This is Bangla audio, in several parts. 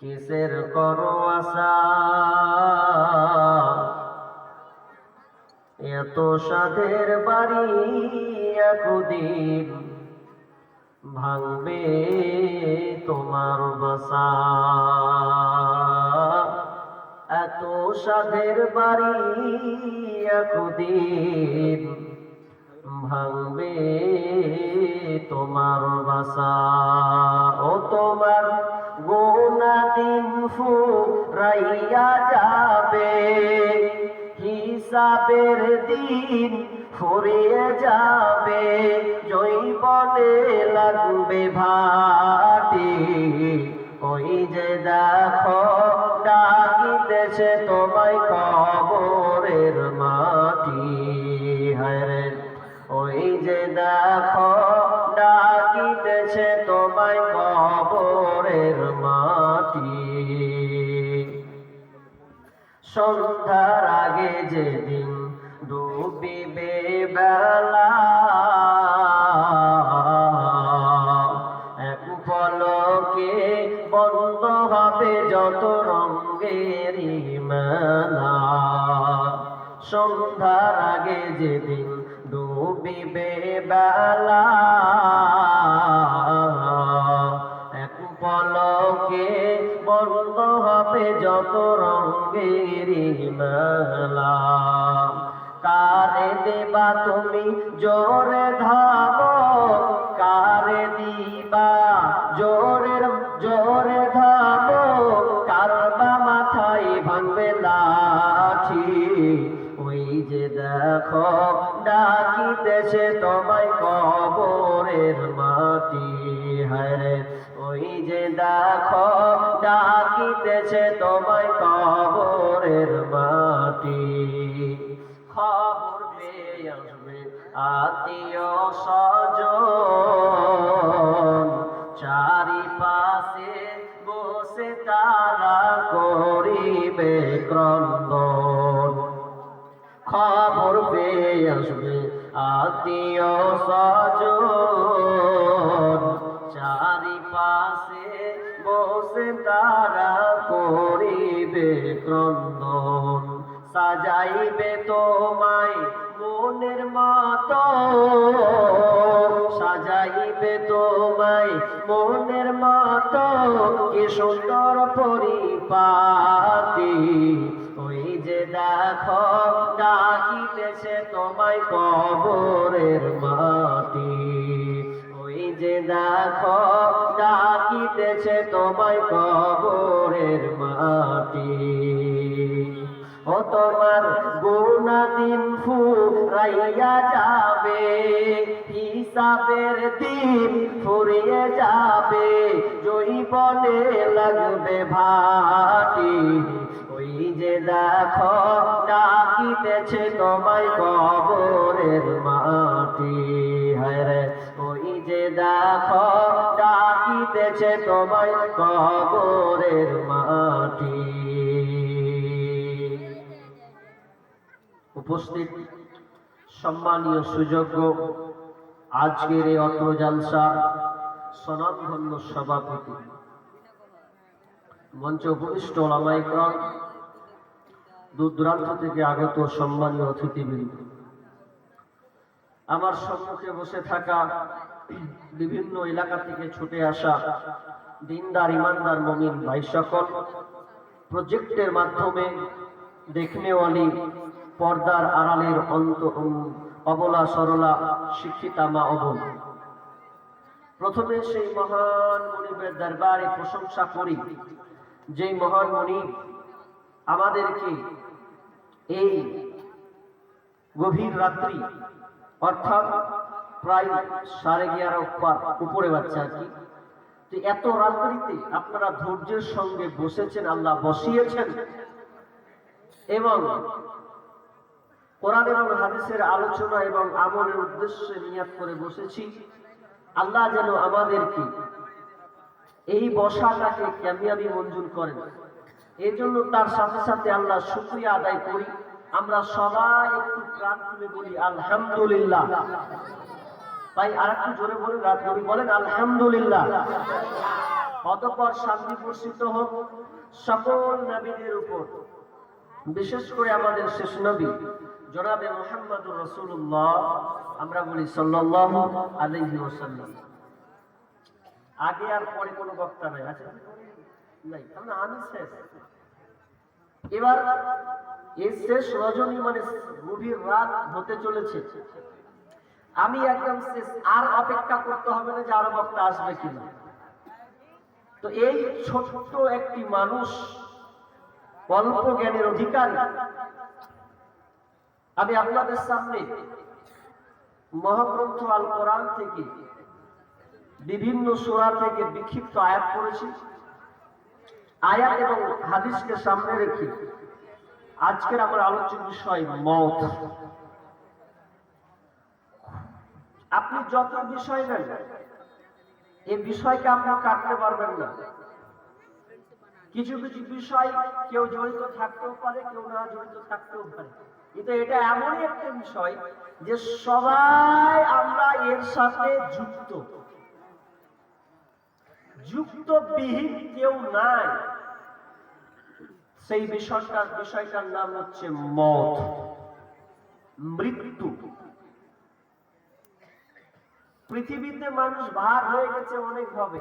কিসের করো আশা? এত সাধের বাড়ি একদিন ভাঙবে তোমার বাসা। এত সাধের বাড়ি একদিন ভাঙবে তোমার বাসা। ও তোমার গোনা দিন ফুরাইয়া যাবে। হিসাবের দিন ফুরিয়ে যাবে। জৈবনে লাগবে ভাটি। ওই যে দেখো, ডাকিতেছে তোমায় কবরের মাটি। হরে ওই যে দেখো, ডাকিতেছে তোমায় কবরের সন্ধ্যার আগে যেদিন ডুবিবে বেলা, এক পলকে বন্ধ হবে যত রঙেরই মেলা। সন্ধ্যার আগে যেদিন ডুবিবে বেলা, এক পলকে বন্ধ হবে যত রঙেরই মেলা। কারে দেবা তুমি জোরে ধাবো, কারে দিবা জোরের জোরে ধাবো। কারবা মাথায় ভাঙবে লাঠি, ওই যে দেখো ডাকিতেছে তোমায় কবরের মাটি হরে ওই যে দেখো, ডাকিতেছে তোমায় কবরের মাটি। খবর পেয়ে আসবে আত্মীয় স্বজন। চারিপাশে বসে তারা করিবে ক্রন্দন। খবর পেয়ে আসবে আত্মীয় স্বজন চারিপাশে বসে তারা করিবে ক্রন্দন। সাজাইবে তোমায় মনের মতো। সাজাইবে তোমায় মনের মতো। কি সুন্দর যে দেখো ডাকিতেছে তোমায় কবরের মাটি। ওই যে দেখো, ডাকিতেছে তোমায় কবরের মাটি। ও তোমার গুণা দিন ফুরাইয়া যাবে, হিসাবের দিন ফুরিয়ে যাবে, জৈবনে লাগবে ভাটি। যে দেখো, ডাকিতেছে তোমায় কবরের মাটি। হরে ওই যে দেখো, ডাকিতেছে তোমায় কবরের মাটি। উপস্থিত সম্মানীয় সুযোগ্য আজকের এই অত্র জালসা সনাতধন্য সভাপতি, মঞ্চে উপবিষ্ট ওলামাইকরণ দূর দূরান্ত থেকে আগত সম্মানীয় অতিথিবৃন্দ। আমার সম্মুখে বসে থাকা বিভিন্ন এলাকা থেকে ছুটে আসা দিনদার, ইমানদার, মমিন ভাই সকল প্রজেক্টের মাধ্যমে দেখনেওয়ালি পর্দার আড়ালের অন্ত অবলা, সরলা, শিক্ষিতা মা অবল প্রথমে সেই মহান মনিবের দরবারে প্রশংসা করি, যেই মহান মনিব আমাদেরকে এই গভীর রাত্রি, অর্থাৎ প্রায় সাড়ে এগারো পার উপরে বাচ্চা আর কি। তো এত রাত্রিতে আপনারা ধৈর্যের সঙ্গে বসেছেন, আল্লাহ বসিয়েছেন। এবং কোরআন এবং হাদিসের আলোচনা এবং আমলের উদ্দেশ্যে নিয়াত করে বসেছি। আল্লাহ যেন আমাদেরকে এই বসাটাকে ক্যামিয়াবি মঞ্জুর করেন। এই জন্য তার সাথে সাথে আল্লাহ শুক্রিয়া আদায় করি। আমরা সবাই একটু প্রাণ খুলে বলি, আলহামদুলিল্লাহ। তাই আর একটু জোরে বলুন রাত বলেন, আলহামদুলিল্লাহ। অতপর শান্তি বর্ষিত হোক সকল নবীদের উপর। বিশেষ করে আমাদের শেষ নবী, জনাবে মোহাম্মদুর রসুল্লাহ আমরা বলি সাল্লাল্লাহু আলাইহি ওয়াসাল্লাম। আগে আর পরে কোনো বক্তা নাই আছে নাই এবার শেষ রজনী মানে গভীর রাত হতে চলেছে। আমি একদম শেষ, আর অপেক্ষা করতে হবে না যে আরও বক্তা আসবে কিনা। তো এই ছোট্ট একটি মানুষ, অল্প জ্ঞানের অধিকারী, আমি আপনাদের সামনে মহাগ্রন্থ আল কোরআন থেকে বিভিন্ন সোরা থেকে বিক্ষিপ্ত আয়াত করেছি আয়াত এবং হাদিসকে সামনে রেখে আজকের আমার আলোচ্য বিষয় মত। আপনি যত বিষয় নেন এই বিষয়কে আপনি কাটতে পারবেন না। কিছু কিছু বিষয় কেউ জড়িত থাকতেও পারে, কেউ না জড়িত থাকতেও পারে। কিন্তু এটা এমনই একটা বিষয় যে সবাই আমরা এর সাথে যুক্ত। যুক্ত বিহীন কেউ নাই। সেই বিষয়টার বিষয়টার নাম হচ্ছে মত মৃত্যু। পৃথিবীতে মানুষ ভাগ হয়ে গেছে অনেক ভাবে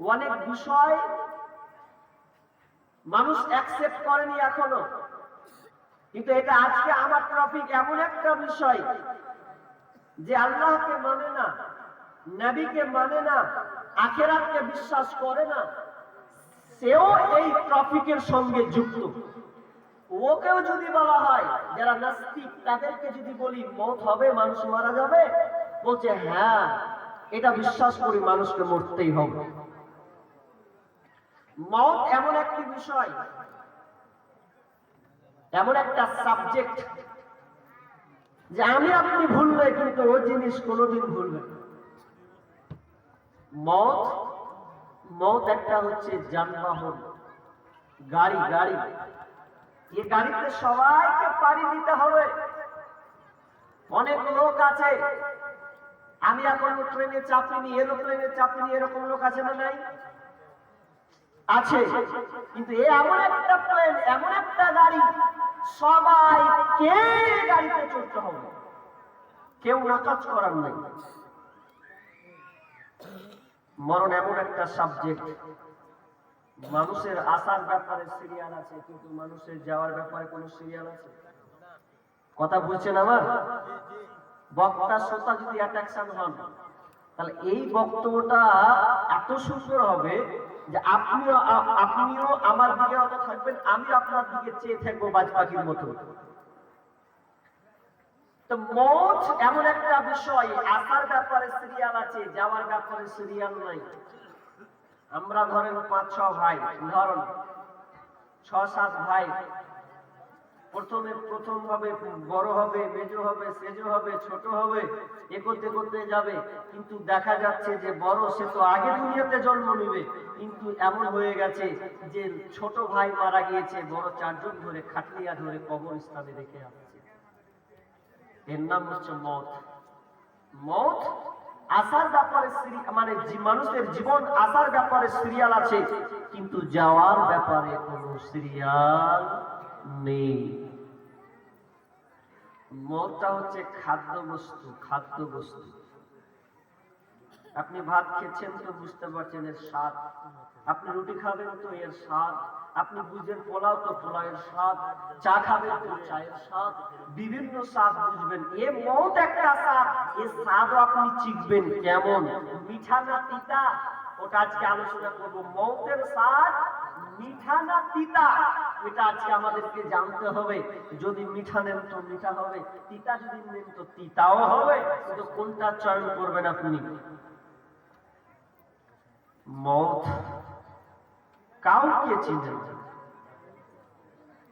অনেক বিষয় মানুষ অ্যাকসেপ্ট করেনি এখনও। কিন্তু এটা আজকে আমার টপিক এমন একটা বিষয় যে আল্লাহকে মানে না, নবীকে মানে না, আখেরাতকে বিশ্বাস করে না। সেও এই টপিকের সঙ্গে যুক্ত। ওকেও যদি বলা হয়, যারা নাস্তিক, তাদেরকে যদি বলি, মত হবে, মানুষ মারা যাবে? বলছে হ্যাঁ এটা বিশ্বাস করি মানুষকে মরতেই হবে। মত এমন একটি বিষয়, এমন একটা সাবজেক্ট যে আমি আপনি ভুললে কিন্তু ওই জিনিস কোনোদিন ভুলবে। মত মত একটা হচ্ছে যানবাহন, গাড়ি গাড়ি। এই গাড়িতে সবাইকে পাড়ি দিতে হবে। অনেক লোক আছে। আমি এখন ট্রেনে চাপিনি এরোপ্লেনে চাপিনি, এরকম লোক আছে না নাই? আছে। কিন্তু এ এমন একটা প্লেন এমন একটা গাড়ি, সবাইকে গাড়িতে চড়তে হবে। কেউ নাকাজ করার নাই। মরণ এমন একটা সাবজেক্ট মানুষের আসার ব্যাপারে সিরিয়াল আছে, কিন্তু মানুষের যাওয়ার ব্যাপারে কোনো সিরিয়াল আছে? কথা বলছেন আমার? বক্তা, শ্রোতা যদি অ্যাট্রাকশন হন, তাহলে এই বক্তব্যটা এত সুন্দর হবে যে আপনিও আপনিও আমার দিকে অত থাকবেন, আমি আপনার দিকে চেয়ে থাকব বাজ পাখির মতো। তো মত এমন একটা বিষয়, আসার ব্যাপারে সিরিয়াল আছে, যাওয়ার ব্যাপারে সিরিয়াল নাই। আমরা ধরেন পাঁচ, ছ ভাই, ধরুন, ছ, সাত ভাই, প্রথমে প্রথম ভাবে বড় হবে, মেজ হবে, সেজ হবে, ছোট হবে এ করতে করতে যাবে। কিন্তু দেখা যাচ্ছে যে বড়, সে তো আগে দুনিয়াতে জন্ম নিবে। কিন্তু এমন হয়ে গেছে যে ছোট ভাই মারা গিয়েছে, বড় চারজন ধরে খাটলিয়া ধরে কবর স্থানে রেখে আসছে। এর নাম হচ্ছে মত। মত আসার ব্যাপারে মানে মানুষের জীবন আসার ব্যাপারে সিরিয়াল আছে, কিন্তু যাওয়ার ব্যাপারে কোনো সিরিয়াল নেই। মতটা হচ্ছে খাদ্য বস্তু খাদ্য বস্তু আপনি ভাত খেয়েছেন তো বুঝতে পারছেন এর স্বাদ। আপনি রুটি খাবেন তো এর স্বাদ। আপনি বুঝেন পোলাও তো পোলাওয়ের স্বাদ। চা খাবেন তো চায়ের স্বাদ। বিভিন্ন স্বাদ বুঝবেন। এ মত একটা স্বাদ। এ স্বাদও আপনি চিকবেন কেমন? মিঠা না তিতা? ওটা আজকে আলোচনা করব। মৌতের স্বাদ, মিঠা না তিতা? এটা আজকে আমাদেরকে জানতে হবে। যদি মিঠা নেন তো মিঠা হবে। তিতা যদি নেন তো তিতাও হবে। কিন্তু কোনটা চয়ন করবেন আপনি? মত কাউকে চিনে না।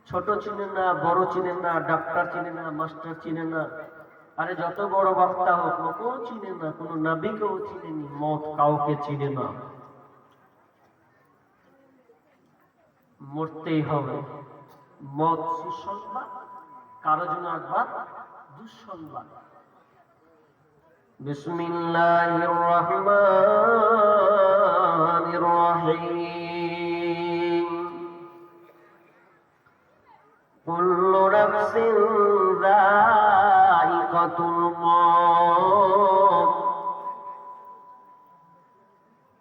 ছোট চিনে না, বড় চিনে না, ডাক্তার চিনে না, মাস্টার চিনে না। আরে যত বড় বক্তা হোক, লোকও চিনে না, কোন নাবিকেও চিনেনি মত কাউকে চিনে না। মরতেই হবে। মত সুসংবাদ, কারও জন্য একবার দুঃসংবাদ। বিসমিল্লাহির রহমান।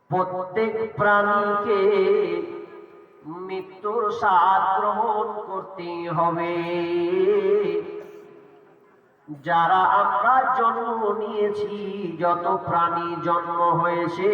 প্রত্যেক প্রাণীকে মৃত্যুর স্বাদ গ্রহণ করতে হবে। যারা আমরা জন্ম নিয়েছি, যত প্রাণী জন্ম হয়েছে